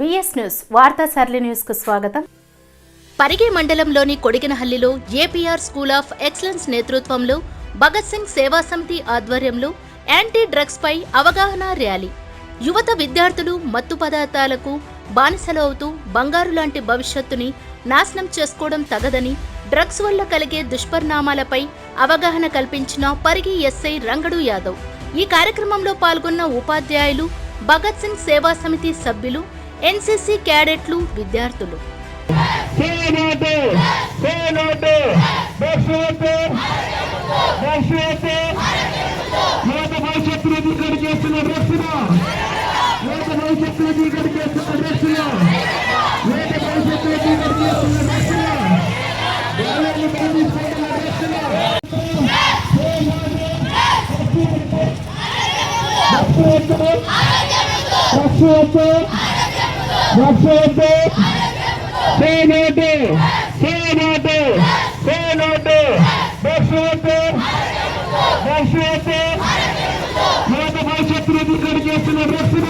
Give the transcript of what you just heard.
VS news వార్తా సరళి న్యూస్కు స్వాగతం. పరిగి మండలంలోని కొడిగినహల్లిలో ఏపీఆర్ స్కూల్ ఆఫ్ ఎక్సలెన్స్ నేతృత్వంలో భగత్ సింగ్ సేవా సమితి ఆధ్వర్యంలో యాంటీ డ్రగ్స్ పై అవగాహన ర్యాలీ. యువత విద్యార్థులు మత్తు పదార్థాలకు బానిసలు అవుతూ బంగారు లాంటి భవిష్యత్తుని నాశనం చేసుకోవడం తగదని డ్రగ్స్ వల్ల కలిగే దుష్పరిణామాలపై అవగాహన కల్పించిన పరిగి ఎస్ఐ రంగడు యాదవ్. ఈ కార్యక్రమంలో పాల్గొన్న ఉపాధ్యాయులు భగత్ సింగ్ సేవా సమితి సభ్యులు ఎన్సీసీ క్యాడెట్లు విద్యార్థులు. సేనోటు సేనోటు దశోటు దశోటు యువత భవిష్యత్తులో దిగడి చేస్తున్న డ్రగ్స్ను యువత చేస్తున్న డ్రగ్స్ను సేనోటు సేనోటు సేనోటు చేస్తున్న